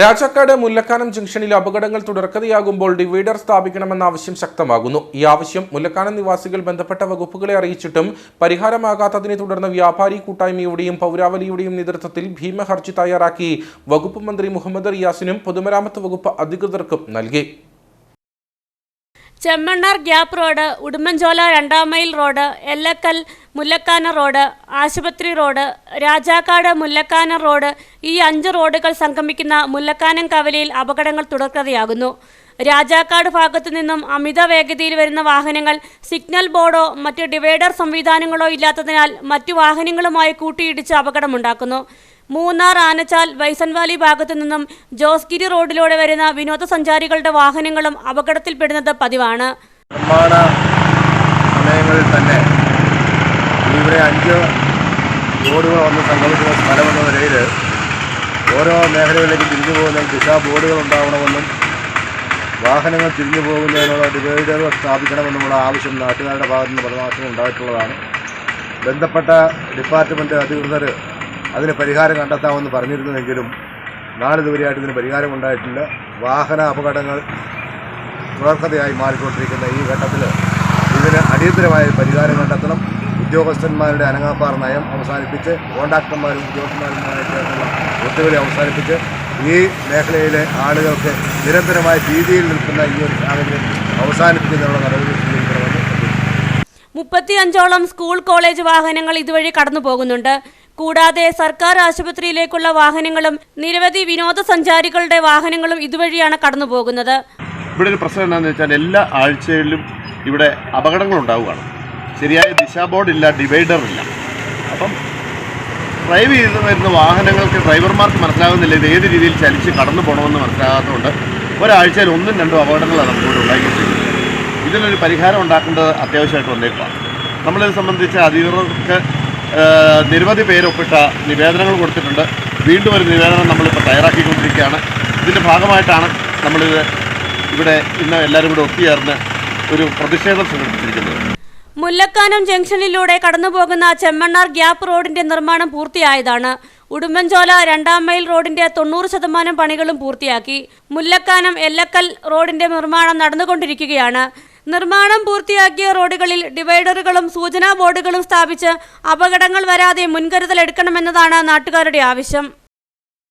രാജാക്കാട് മുല്ലക്കാനം ജംഗ്ഷനിൽ അപകടങ്ങൾ തുടർക്കഥയാകുമ്പോൾ ഡിവൈഡർ സ്ഥാപിക്കണമെന്ന ആവശ്യം ശക്തമാകുന്നു. ഈ ആവശ്യം മുല്ലക്കാനം നിവാസികൾ ബന്ധപ്പെട്ട വകുപ്പുകളെ അറിയിച്ചിട്ടും പരിഹാരമാകാത്തതിനെ തുടർന്ന് വ്യാപാരി കൂട്ടായ്മയുടെയും പൗരാവലിയുടെയും നേതൃത്വത്തിൽ ഭീമഹർജി തയ്യാറാക്കി വകുപ്പ് മന്ത്രി മുഹമ്മദ് റിയാസിനും പൊതുമരാമത്ത് വകുപ്പ് അധികൃതർക്കും നൽകി. ചെമ്മണ്ണാർ ഗ്യാപ്പ് റോഡ് ഉടുമ്പൻചോല രണ്ടാം mile road Ellakkal Mullakkana road ആശുപത്രി റോഡ് രാജാക്കാട് മുല്ലക്കാന റോഡ് ഈ അഞ്ച് റോഡുകൾ സംഗമിക്കുന്ന മുല്ലക്കാനം കവലയിൽ അപകടങ്ങൾ തുടർക്കഥയാകുന്നു. രാജാക്കാട് ഭാഗത്തു നിന്നും അമിത വേഗതയിൽ വരുന്ന വാഹനങ്ങൾ സിഗ്നൽ ബോർഡോ മറ്റ് ഡിവൈഡർ സംവിധാനങ്ങളോ ഇല്ലാത്തതിനാൽ മറ്റു വാഹനങ്ങളുമായി കൂട്ടിയിടിച്ച് അപകടമുണ്ടാക്കുന്നു. മൂന്നാർ ആനച്ചാൽ വൈസൻവാലി ഭാഗത്തു നിന്നും ജോസ്ഗിരി റോഡിലൂടെ വരുന്ന വിനോദസഞ്ചാരികളുടെ വാഹനങ്ങളും അപകടത്തിൽപ്പെടുന്നത് പതിവാണ്. തന്നെ ഇവിടെ അഞ്ച് ബോർഡുകൾ വന്ന് സംഗമിക്കുന്ന സ്ഥലമെന്ന നിലയിൽ ഓരോ മേഖലകളിലേക്ക് തിരിഞ്ഞു പോകുന്ന ദിശാ ബോർഡുകൾ ഉണ്ടാവണമെന്നും വാഹനങ്ങൾ തിരിഞ്ഞു പോകുന്നതിനുള്ള ഡിവൈഡറുകൾ സ്ഥാപിക്കണമെന്നുള്ള ആവശ്യം നാട്ടുകാരുടെ ഭാഗത്തു നിന്ന് പ്രതിമാസം ഉണ്ടായിട്ടുള്ളതാണ്. ബന്ധപ്പെട്ട ഡിപ്പാർട്ട്മെന്റ് അധികൃതർ അതിന് പരിഹാരം കണ്ടെത്താമെന്ന് പറഞ്ഞിരുന്നുവെങ്കിലും നാളിതുവരെയായിട്ട് ഇതിന് പരിഹാരം ഉണ്ടായിട്ടില്ല. വാഹന അപകടങ്ങൾ തുടർക്കഥയായി മാറിക്കൊണ്ടിരിക്കുന്ന ഈ ഘട്ടത്തിൽ ഇതിന് അടിയന്തരമായ പരിഹാരം കണ്ടെത്തണം. ഉദ്യോഗസ്ഥന്മാരുടെ അനങ്ങാപ്പാർ നയം അവസാനിപ്പിച്ച് കോൺട്രാക്ടർമാരും ഉദ്യോഗസ്ഥന്മാരുമായിട്ടുള്ള ഒത്തുകളി അവസാനിപ്പിച്ച് ഈ മേഖലയിലെ ആളുകൾക്ക് നിരന്തരമായ ഭീതിയിൽ നിൽക്കുന്ന ഈ ഒരു സാഹചര്യം അവസാനിപ്പിക്കുന്നതിനുള്ള നടപടി സ്വീകരിക്കണമെന്ന്. മുപ്പത്തിയഞ്ചോളം സ്കൂൾ കോളേജ് വാഹനങ്ങൾ ഇതുവഴി കടന്നു പോകുന്നുണ്ട്. കൂടാതെ സർക്കാർ ആശുപത്രിയിലേക്കുള്ള വാഹനങ്ങളും നിരവധി വിനോദസഞ്ചാരികളുടെ വാഹനങ്ങളും ഇതുവഴിയാണ് കടന്നു പോകുന്നത്. ഇവിടെ ഒരു പ്രശ്നം എന്താണെന്ന് വെച്ചാൽ എല്ലാ ആഴ്ചയിലും ഇവിടെ അപകടങ്ങൾ ഉണ്ടാവുകയാണ് ശരിയായ ദിശാ ഇല്ല ഡിവൈഡർ ഇല്ല. അപ്പം ഡ്രൈവ് ചെയ്ത് വരുന്ന വാഹനങ്ങൾക്ക് ഡ്രൈവർമാർക്ക് മനസ്സിലാകുന്നില്ല. ഇത് ഏത് രീതിയിൽ ചലിച്ച് കടന്നു പോകണമെന്ന് മനസ്സിലാകാത്തതുകൊണ്ട് ഒരാഴ്ചയിൽ ഒന്നും രണ്ടും അപകടങ്ങളാണ് നമുക്കിവിടെ ഉണ്ടായിക്കൊണ്ടിരിക്കുന്നത് ഇതിനൊരു പരിഹാരം ഉണ്ടാക്കേണ്ടത് അത്യാവശ്യമായിട്ട് വന്നേക്കാം നമ്മളിത് സംബന്ധിച്ച് അധികൃതർക്ക് നിരവധി പേരൊപ്പിട്ട നിവേദനങ്ങൾ കൊടുത്തിട്ടുണ്ട്. വീണ്ടും ഒരു നിവേദനം നമ്മളിപ്പോൾ തയ്യാറാക്കിക്കൊണ്ടിരിക്കുകയാണ്. ഇതിന്റെ ഭാഗമായിട്ടാണ് നമ്മളിത് ഇവിടെ ഇന്ന് എല്ലാവരും കൂടെ ഒത്തുചേർന്ന് ഒരു പ്രതിഷേധം സംഘടിപ്പിച്ചിരിക്കുന്നത്. മുല്ലക്കാനം ജംഗ്ഷനിലൂടെ കടന്നുപോകുന്ന ചെമ്മണ്ണാർ ഗ്യാപ്പ് റോഡിന്റെ നിർമ്മാണം പൂർത്തിയായതാണ്. ഉടുമ്പൻചോല രണ്ടാം മൈൽ റോഡിന്റെ തൊണ്ണൂറ് ശതമാനം പണികളും പൂർത്തിയാക്കി. മുല്ലക്കാനം എല്ലക്കൽ റോഡിന്റെ നിർമ്മാണം നടന്നുകൊണ്ടിരിക്കുകയാണ്. നിർമ്മാണം പൂർത്തിയാക്കിയ റോഡുകളിൽ ഡിവൈഡറുകളും സൂചനാ ബോർഡുകളും സ്ഥാപിച്ച് അപകടങ്ങൾ വരാതെ മുൻകരുതൽ എടുക്കണമെന്നതാണ് നാട്ടുകാരുടെ ആവശ്യം.